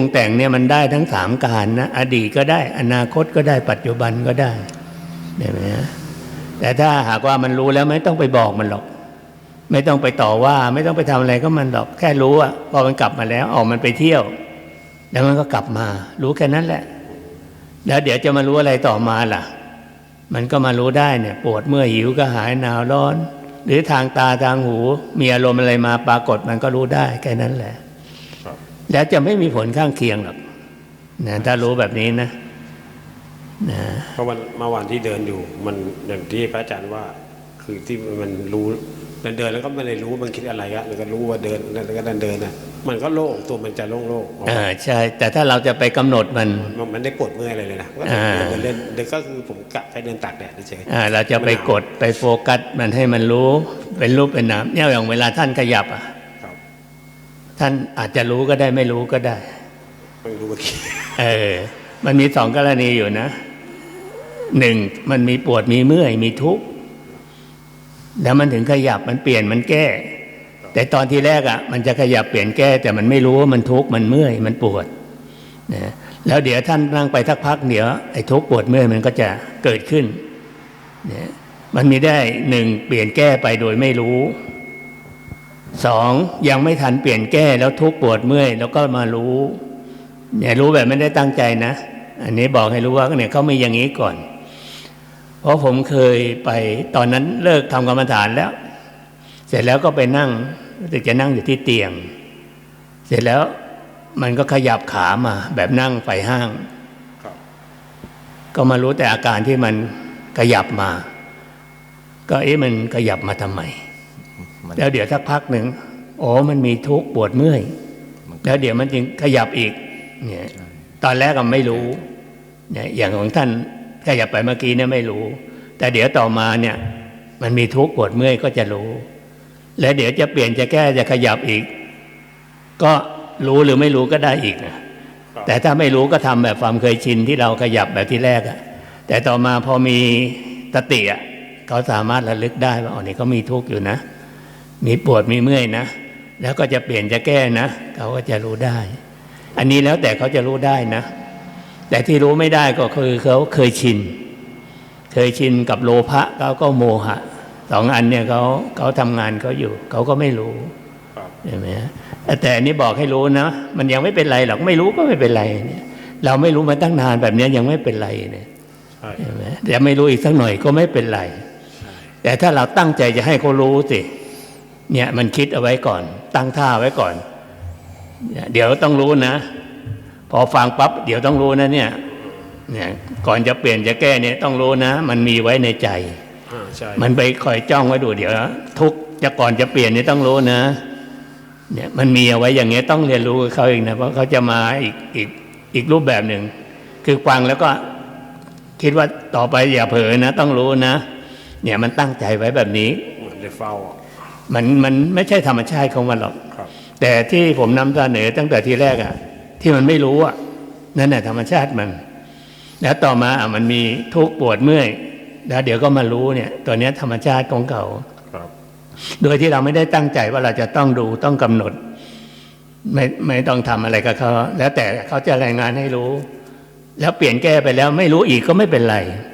รุงแต่งเนี่ยมันได้ทั้งสามการนะอดีตก็ได้อนาคตก็ได้ปัจจุบันก็ได้เห็นไหมฮะแต่ถ้าหากว่ามันรู้แล้วไม่ต้องไปบอกมันหรอก ไม่ต้องไปต่อว่า ไม่ต้องไปทำอะไรก็มันหรอกแค่รู้อะพอมันกลับมาแล้วออกมันไปเที่ยวแล้วมันก็กลับมา รู้แค่นั้นแหละ แล้วเดี๋ยวจะมารู้อะไรต่อมาล่ะ มันก็มารู้ได้เนี่ย ปวดเมื่อยหิวก็หายหนาวร้อน หรือทางตาทางหู มีอารมณ์อะไรมาปรากฏมันก็รู้ได้แค่นั้นแหละ แล้วจะไม่มีผลข้างเคียงหรอกนะถ้ารู้แบบนี้นะนะเพราะวันเมื่อวานที่เดินอยู่ มันอย่างที่พระอาจารย์ว่า คือที่มันรู้เดินเดินแล้วก็ไม่ได้รู้มันคิดอะไรอะแล้วก็รู้ว่าเดินแล้วก็เดินเดินน่ะมันก็โล่งตัวมันจะโล่งโล่งอ่าใช่ แต่ถ้าเราจะไปกำหนดมันมัน มันได้ปวดเมื่อยอะไรเลยนะก็อ่าเดินเล่นเดินก็คือผมกะแค่เดินตากแดดเฉยอ่าเราจะไปกดไปโฟกัสมันให้มันรู้เป็นรูปเป็นนามเนี่ยอย่างเวลาท่านขยับอะๆครับ ท่านอาจจะรู้ก็ได้ไม่รู้ก็ได้ ไม่รู้เมื่อกี้เออ มันมีสองกรณีอยู่นะหนึ่งมันมีปวดมีเมื่อยมีทุกข์แล้วมันถึงขยับมันเปลี่ยนมันแก้ แต่ตอนที่แรกอะ่ะ มันจะขยับเปลี่ยนแก้ แต่มันไม่รู้ว่ามันทุกข์มันเมื่อยมันปวดนะแล้วเดี๋ยวท่านนั่งไปสักพักเดี๋ยวไอ้ทุกข์ปวดเมื่อยมันก็จะเกิดขึ้นเนี่ยมันมีได้หนึ่งเปลี่ยนแก้ไปโดยไม่รู้ สองยังไม่ทันเปลี่ยนแก้แล้วทุกข์ปวดเมื่อย แล้วก็มารู้เนี่ยรู้แบบไม่ได้ตั้งใจนะ อันนี้บอกให้รู้ว่าเนี่ยเขามีอย่างนี้ก่อน เพราะผมเคยไปตอนนั้นเลิกทำกรรมฐานแล้ว เสร็จแล้วก็ไปนั่งรู้สึกจะนั่งอยู่ที่เตียง เสร็จแล้วมันก็ขยับขามา แบบนั่งไฟห้างก็มารู้แต่อาการที่มันขยับมา ก็เอ๊ะมันขยับมาทำไม แล้วเดี๋ยวสักพักหนึ่งอ๋อมันมีทุกข์ปวดเมื่อยมันแล้วเดี๋ยวมันจึงขยับอีกเนี่ยตอนแรกก็ไม่รู้เนี่ยอย่างของท่านขยับไปเมื่อกี้เนี่ยไม่รู้ แต่เดี๋ยวต่อมาเนี่ย มันมีทุกข์ปวดเมื่อยก็จะรู้ และเดี๋ยวจะเปลี่ยนจะแก้จะขยับอีก ก็รู้หรือไม่รู้ก็ได้อีกนะครับแต่ถ้าไม่รู้ก็ทำแบบความเคยชินที่เราขยับแบบที่แรกอะแต่ต่อมาพอมีสติอะเขาสามารถระลึกได้ว่าอ๋อนี่เขามีทุกข์อยู่นะ มีปวดมีเมื่อยนะ แล้วก็จะเปลี่ยนจะแก้นะ เขาก็จะรู้ได้ อันนี้แล้วแต่เขาจะรู้ได้นะ แต่ที่รู้ไม่ได้ก็คือเขาเคยชิน เคยชินกับโลภะเขาก็โมหะสองอันเนี่ยเขาเขาทำงานเขาอยู่ เขาก็ไม่รู้ครับใช่ไหมฮะแต่อันนี้บอกให้รู้นะ มันยังไม่เป็นไรหรอกไม่รู้ก็ไม่เป็นไรเนี่ยเราไม่รู้มาตั้งนานแบบเนี้ยยังไม่เป็นไรเนี่ยใช่ใช่ไหมแต่ไม่รู้อีกสักหน่อยก็ไม่เป็นไรใช่แต่ถ้าเราตั้งใจจะให้เขารู้สิ เนี่ยมันคิดเอาไว้ก่อน ตั้งท่าไว้ก่อนเนี่ยเดี๋ยวต้องรู้นะ พอฟังปั๊บเดี๋ยวต้องรู้นะเนี่ยเนี่ยก่อนจะเปลี่ยนจะแก้เนี่ยต้องรู้นะ มันมีไว้ในใจอ่าใช่มันไปคอยจ้องไว้ดูเดี๋ยว ทุกจะก่อนจะเปลี่ยนนี่ต้องรู้นะ เนี่ยมันมีเอาไว้อย่างเงี้ยต้องเรียนรู้กับเขาเองนะเพราะเขาจะมาอีกอีกอีกรูปแบบหนึ่งคือฟังแล้วก็คิดว่าต่อไปอย่าเผลอนะ ต้องรู้นะ เนี่ยมันตั้งใจไว้แบบนี้เหมือนได้เฝ้าอะ มันมันไม่ใช่ธรรมชาติของมันหรอกครับแต่ที่ผมนำเสนอตั้งแต่ทีแรกอะที่มันไม่รู้อะนั่นแหละธรรมชาติมัน แล้วต่อมาอะมันมีทุกข์ปวดเมื่อยแล้วเดี๋ยวก็มารู้เนี่ย ตัวเนี้ยธรรมชาติของเขาครับโดยที่เราไม่ได้ตั้งใจว่าเราจะต้องดูต้องกำหนด ไม่ไม่ต้องทำอะไรกับเขาแล้วแต่เขาจะรายงานให้รู้ แล้วเปลี่ยนแก้ไปแล้วไม่รู้อีกก็ไม่เป็นไรครับเนี่ย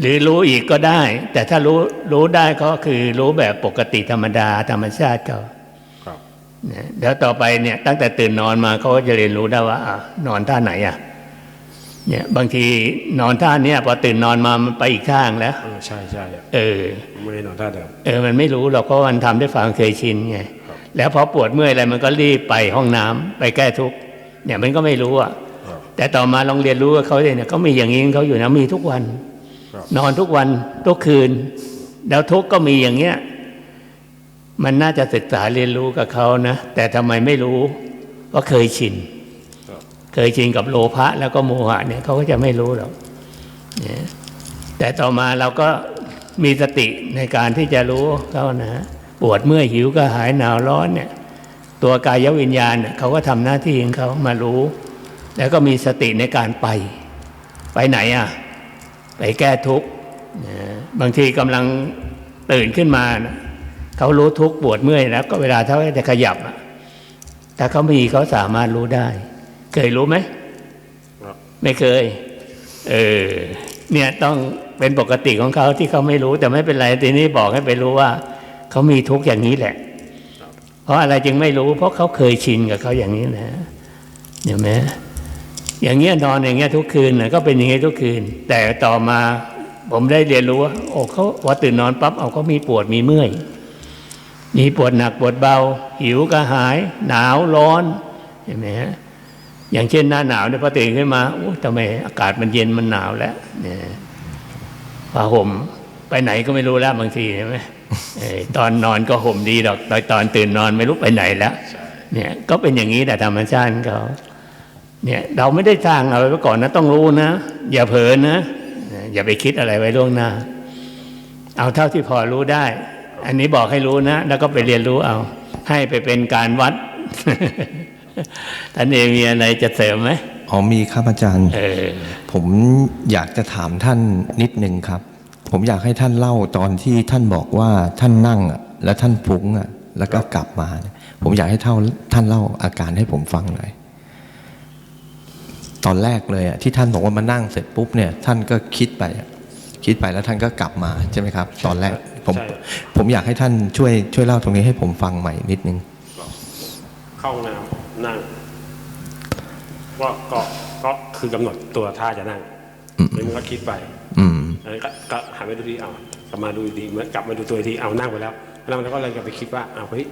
หรือรู้อีกก็ได้ แต่ถ้ารู้รู้ได้ก็คือรู้แบบปกติธรรมดาธรรมชาติเขาครับเนี่ยแล้วต่อไปเนี่ยตั้งแต่ตื่นนอนมาเขาก็จะเรียนรู้ได้ว่าอะนอนท่าไหนอะเนี่ยบางทีนอนท่าเนี้ยพอตื่นนอนมามันไปอีกท่างแล้วเออใช่ใช่เออไม่ได้นอนท่าเดิมเออมันไม่รู้หรอกเพราะมันทำด้วยความเคยชินไงครับแล้วพอปวดเมื่อยอะไรมันก็รีบไปห้องน้ำไปแก้ทุกข์เนี่ยมันก็ไม่รู้อะครับ แต่ต่อมาลองเรียนรู้กับเขาเนี่ยเขามีอย่างนี้ของเขาอยู่นะมีทุกวันครับนอนทุกวันทุกคืน แล้วทุกข์ก็มีอย่างเงี้ยมันน่าจะศึกษาเรียนรู้กับเขานะ แต่ทำไมไม่รู้เพราะเคยชินครับเคยชินกับโลภะแล้วก็โมหะเนี่ยเขาก็จะไม่รู้หรอกเนี่ยแต่ต่อมาเราก็มีสติในการที่จะรู้เขานะปวดเมื่อยหิวก็หายหนาวร้อนเนี่ย ตัวกายวิญญาณเนี่ยเขาก็ทำหน้าที่ของเขามารู้ แล้วก็มีสติในการไป ไปไหนอะ ไปแก้ทุกข์บางทีกำลังตื่นขึ้นมานะเขารู้ทุกข์ปวดเมื่อยแล้ว ก็เวลาเขาจะขยับอะถ้าเขามีเขาสามารถรู้ได้ เคยรู้ไหมไม่เคย เออเนี่ยต้องเป็นปกติของเขาที่เขาไม่รู้แต่ไม่เป็นไรทีนี้บอกให้ไปรู้ว่า เขามีทุกข์อย่างนี้แหละ เพราะอะไรจึงไม่รู้ เพราะเขาเคยชินกับเขาอย่างนี้นะเห็นไหม อย่างเงี้ยนอนอย่างเงี้ยทุกคืนนะก็เป็นอย่างเงี้ยทุกคืน แต่ต่อมาผมได้เรียนรู้ว่าโอ้เขาพอตื่นนอนปั๊บเอาเขามีปวดมีเมื่อย มีปวดหนักปวดเบา หิวกระหาย หนาวร้อนเห็นไหมฮะอย่างเช่นหน้าหนาวเนี่ยพอตื่นขึ้นมาโอ้ทำไมอากาศมันเย็นมันหนาวแล้วเนี่ยผ้าห่มไปไหนก็ไม่รู้แล้วบางทีใช่ไหมอตอนนอนก็ห่มดีดอกตอนตื่นนอนไม่รู้ไปไหนแล้วเนี่ยก็เป็นอย่างนี้แต่ธรรมชาติเขา เนี่ยเราไม่ได้สร้างเอาไว้ก่อนนะ ต้องรู้นะ อย่าเผลอนะ อย่าไปคิดอะไรไว้ล่วงหน้า เอาเท่าที่พอรู้ได้ อันนี้บอกให้รู้นะ แล้วก็ไปเรียนรู้เอา ให้ไปเป็นการวัดท่านเองมีอะไรจะเสริมไหมอ๋อมีครับอาจารย์เออผมอยากจะถามท่านนิดนึงครับ ผมอยากให้ท่านเล่าตอนที่ท่านบอกว่าท่านนั่งอะแล้วท่านฟุ้งอะแล้วก็กลับมาเนี่ยผมอยากให้เท่าท่านเล่าอาการให้ผมฟังหน่อย ตอนแรกเลยอะที่ท่านบอกว่ามานั่งเสร็จปุ๊บเนี่ยท่านก็คิดไปอะคิดไปแล้วท่านก็กลับมาใช่ไหมครับ ตอนแรกผมใช่ผมอยากให้ท่านช่วยช่วยเล่าตรงนี้ให้ผมฟังใหม่นิดนึง เข้าห้องน้ำนั่งก็ก็ก็คือกำหนดตัวท่าจะนั่งแล้วมันก็คิดไป อืมแล้วก็ก็หันไปดูดีเอากลับมาดูดีเหมื่อนกลับมาดูตัวอีกทีเอานั่งไปแล้วแล้วมันก็เลยกลับไปคิดว่าอ้าวเฮ้ย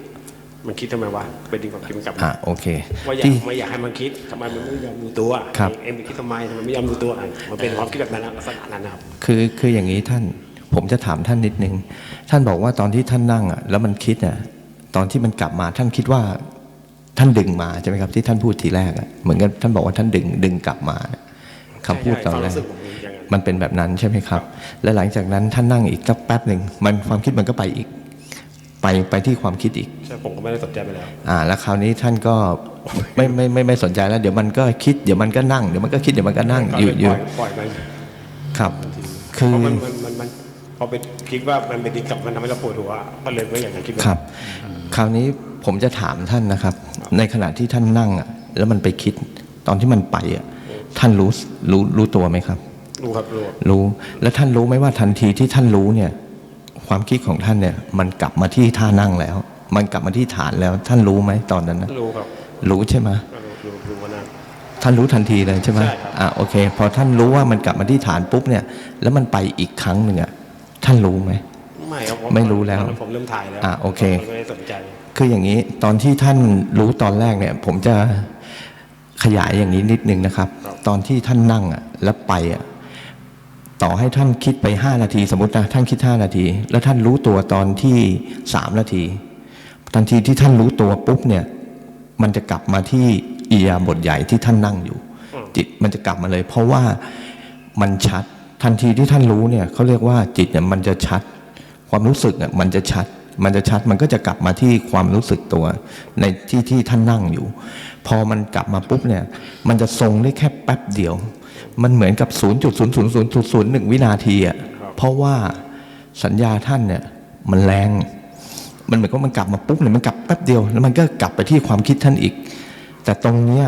มันคิดทำไมวะไปดึงความคิดมันกลับอะมาโอเคว่าอยากที่ ไม่อยากให้มันคิดทำไมมันไม่ยอมดูตัวครับ เอ็มไปคิดทำไมทำไมไม่ยอมดูตัวอะมันเป็นความคิดแบบนั้นนะลักษณะนั้นนะครับ คือคืออย่างนี้ท่านผมจะถามท่านนิดนึง ท่านบอกว่าตอนที่ท่านนั่งอะแล้วมันคิดอะตอนที่มันกลับมาท่านคิดว่า ท่านดึงมาใช่ไหมครับที่ท่านพูดทีแรกอะเหมือนกับท่านบอกว่าท่านดึงดึงกลับมาคำพูดตอนแรใช่กใช่ความรู้สึกผมอย่างนั้น มันเป็นแบบนั้นใช่ไหมครับ และหลังจากนั้นท่านนั่งอีกสักแป๊บหนึ่งมันความคิดมันก็ไปอีก ไปไปที่ความคิดอีกใช่ผมก็ไม่ได้สนใจไปแล้วอ่าแล้วคราวนี้ท่านก็ไม่ไม่ไม่ไม่สนใจแล้ว เดี๋ยวมันก็คิดเดี๋ยวมันก็นั่งเดี๋ยวมันก็คิดเดี๋ยวมันก็นั่งก็อยู่เลยอยู่ปล่อยปล่อยมันครับเพคือราะมันมันมันมันพอไปคิดว่ามันเป็นดินกลับมันทำให้เราปวดหัวก็เลยไม่อยากจะคิดแบบครับ คราวนี้ผมจะถามท่านนะครับ ในขณะที่ท่านนั่งอะแล้วมันไปคิดตอนที่มันไปอะท่านรู้รู้รู้ตัวไหมครับ รู้ครับรู้รู้แล้วท่านรู้ไหมว่าทันทีที่ท่านรู้เนี่ย ความคิดของท่านเนี่ย มันกลับมาที่ท่านั่งแล้ว มันกลับมาที่ฐานแล้ว ท่านรู้ไหมตอนนั้นนะรู้ครับรู้ใช่ไหมรู้รู้รู้ว่านั่นท่านรู้ทันทีเลยใช่ไหมใช่ครับอ่าโอเค พอท่านรู้ว่ามันกลับมาที่ฐานปุ๊บเนี่ย แล้วมันไปอีกครั้งหนึ่งอะท่านรู้ไหมไม่ครับผไม่รู้แล้วตอนนั้นผมเริ่มถ่ายแล้วอะโอเคผมไม่ได้สนใจคืออย่างนี้ตอนที่ท่านรู้ตอนแรกเนี่ย ผมจะขยายอย่างนี้นิดนึงนะครับครับตอนที่ท่านนั่งอะแล้วไปอะ ต่อให้ท่านคิดไปห้านาที สมมตินะท่านคิดห้านาที แล้วท่านรู้ตัวตอนที่สามนาทีทันทีที่ท่านรู้ตัวปุ๊บเนี่ยมันจะกลับมาที่อียาบทใหญ่ที่ท่านนั่งอยู่ จิตมันจะกลับมาเลย เพราะว่ามันชัดทันทีที่ท่านรู้เนี่ยเขาเรียกว่าจิตเนี่ยมันจะชัด ความรู้สึกอะมันจะชัด มันจะชัดมันก็จะกลับมาที่ความรู้สึกตัว ในที่ที่ท่านนั่งอยู่ พอมันกลับมาปุ๊บเนี่ยมันจะทรงได้แค่แป๊บเดียว มันเหมือนกับ 0.00001 วินาทีอะเพราะว่าสัญญาท่านเนี่ยมันแรง มันเหมือนกับมันกลับมาปุ๊บเนี่ยมันกลับแป๊บเดียวแล้วมันก็กลับไปที่ความคิดท่านอีก แต่ตรงเนี้ย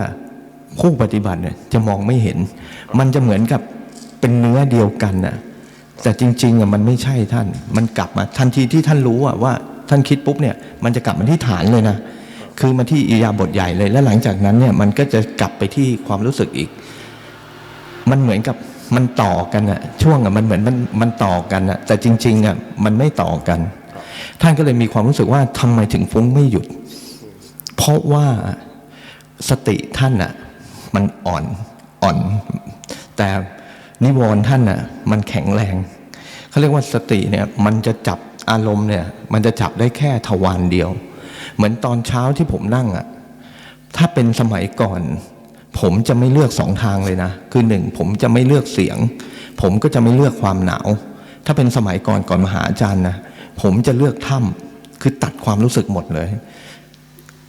ผู้ปฏิบัติเนี่ยจะมองไม่เห็น มันจะเหมือนกับเป็นเนื้อเดียวกันน่ะแต่จริงๆอะมันไม่ใช่ท่าน มันกลับมาทันทีที่ท่านรู้อะว่าท่านคิดปุ๊บเนี่ยมันจะกลับมาที่ฐานเลยนะคือมาที่อิริยาบถใหญ่เลย แล้วหลังจากนั้นเนี่ยมันก็จะกลับไปที่ความรู้สึกอีก มันเหมือนกับมันต่อกันอะช่วงอะมันเหมือนมันมันต่อกันอะแต่จริงๆอะมันไม่ต่อกัน ท่านก็เลยมีความรู้สึกว่าทำไมถึงฟุ้งไม่หยุด เพราะว่าสติท่านอะมันอ่อนอ่อน แต่นิวรณ์ท่านอะมันแข็งแรงเขาเรียกว่าสติเนี่ยมันจะจับอารมณ์เนี่ย มันจะจับได้แค่ทวารเดียว เหมือนตอนเช้าที่ผมนั่งอะถ้าเป็นสมัยก่อน ผมจะไม่เลือกสองทางเลยนะ คือหนึ่งผมจะไม่เลือกเสียง ผมก็จะไม่เลือกความหนาว ถ้าเป็นสมัยก่อนก่อนมหาอาจารย์นะผมจะเลือกถ้ำคือตัดความรู้สึกหมดเลย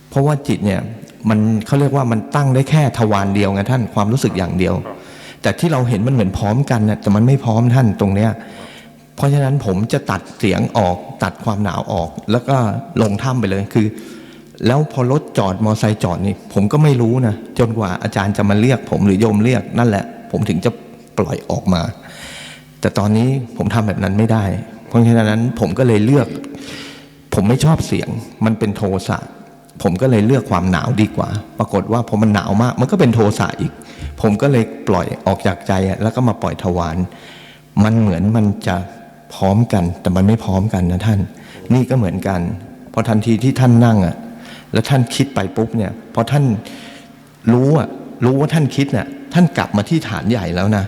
เพราะว่าจิตเนี่ยมันเขาเรียกว่ามันตั้งได้แค่ทวารเดียวไงท่านความรู้สึกอย่างเดียว แต่ที่เราเห็นมันเหมือนพร้อมกันนะแต่มันไม่พร้อมท่านตรงเนี้ยเพราะฉะนั้นผมจะตัดเสียงออกตัดความหนาวออก แล้วก็ลงถ้ำไปเลยคือ แล้วพอรถจอดมอไซค์จอดนี่ผมก็ไม่รู้นะจนกว่าอาจารย์จะมาเรียกผมหรือโยมเรียกนั่นแหละ ผมถึงจะปล่อยออกมา แต่ตอนนี้ผมทำแบบนั้นไม่ได้ เพราะฉะนั้นผมก็เลยเลือก ผมไม่ชอบเสียง มันเป็นโทสะผมก็เลยเลือกความหนาวดีกว่า ปรากฏว่าพอมันหนาวมาก มันก็เป็นโทสะอีก ผมก็เลยปล่อยออกจากใจแล้วก็มาปล่อยทวารมันเหมือนมันจะพร้อมกัน แต่มันไม่พร้อมกันนะท่าน นี่ก็เหมือนกันพอทันทีที่ท่านนั่งอะ แล้วท่านคิดไปปุ๊บเนี่ยพอท่านรู้อะรู้ว่าท่านคิดน่ะท่านกลับมาที่ฐานใหญ่แล้วนะ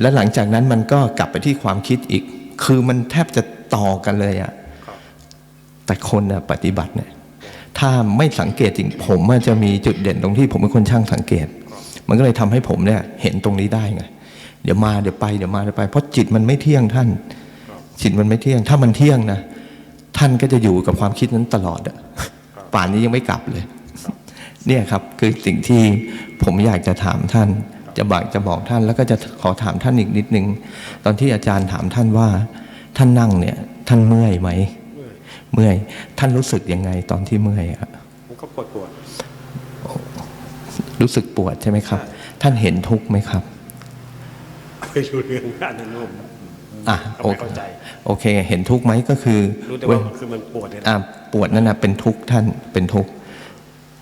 และหลังจากนั้นมันก็กลับไปที่ความคิดอีก คือมันแทบจะต่อกันเลยอะแต่คนน่ะปฏิบัติเนี่ยถ้าไม่สังเกตจริงผมจะมีจุดเด่นตรงที่ผมเป็นคนช่างสังเกต มันก็เลยทำให้ผมเนี่ยเห็นตรงนี้ได้ไงเดี๋ยวมาเดี๋ยวไปเดี๋ยวมาเดี๋ยวไป เพราะจิตมันไม่เที่ยงท่าน จิตมันไม่เที่ยง ถ้ามันเที่ยงนะท่านก็จะอยู่กับความคิดนั้นตลอดอะ ป่านนี้ยังไม่กลับเลย เนี่ยครับคือสิ่งที่ผมอยากจะถามท่าน จะบอกจะบอกท่าน แล้วก็จะขอถามท่านอีกนิดนึง ตอนที่อาจารย์ถามท่านว่า ท่านนั่งเนี่ย ท่านเมื่อยไหมเมื่อย ท่านรู้สึกยังไงตอนที่เมื่อยอะมันก็ปวดปวดรู้สึกปวดใช่ไหมครับ ท่านเห็นทุกข์ไหมครับไม่รู้เรื่องอันนั้นผมอะก็โอไม่เคเข้าใจโอเค เห็นทุกข์ไหมก็คือรู้แต่เว้ว่ายคือมันปวดเนี่ยนะอะ ปวดนั่นนะเป็นทุกข์ท่านเป็นทุกข์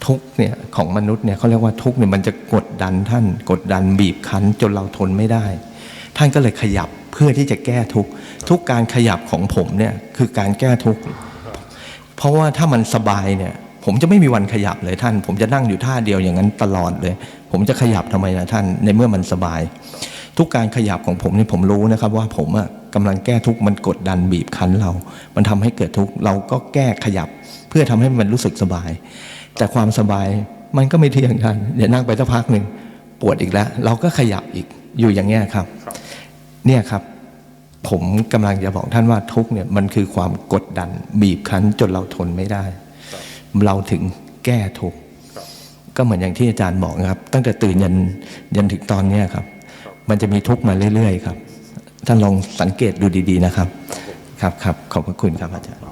ทุกข์เนี่ยของมนุษย์เนี่ยเขาเรียกว่าทุกข์เนี่ยมันจะกดดันท่าน กดดันบีบคั้นจนเราทนไม่ได้ ท่านก็เลยขยับเพื่อที่จะแก้ทุกข์ทุกการขยับของผมเนี่ยคือการแก้ทุกข์เพราะว่าถ้ามันสบายเนี่ยผมจะไม่มีวันขยับเลยท่าน ผมจะนั่งอยู่ท่าเดียวอย่างนั้นตลอดเลย ผมจะขยับทำไมนะท่านในเมื่อมันสบาย ทุกการขยับของผมนี่ผมรู้นะครับว่าผมอะ กำลังแก้ทุกข์มันกดดันบีบคั้นเรา มันทำให้เกิดทุกข์เราก็แก้ขยับ เพื่อทำให้มันรู้สึกสบาย แต่ความสบายมันก็ไม่เที่ยงท่านเดี๋ยวนั่งไปสักพักหนึ่งปวดอีกแล้ว เราก็ขยับอีกอยู่อย่างเงี้ยครับ เนี่ยครับ ผมกำลังจะบอกท่านว่าทุกข์เนี่ยมันคือความกดดันบีบคั้นจนเราทนไม่ได้ เราถึงแก้ทุกข์ก็เหมือนอย่างที่อาจารย์บอกนะครับ ตั้งแต่ตื่นยันยันถึงตอนเนี้ยครับ มันจะมีทุกข์มาเรื่อยๆครับ ท่านลองสังเกตดูดี ๆ นะครับ ครับครับขอบพระคุณครับอาจารย์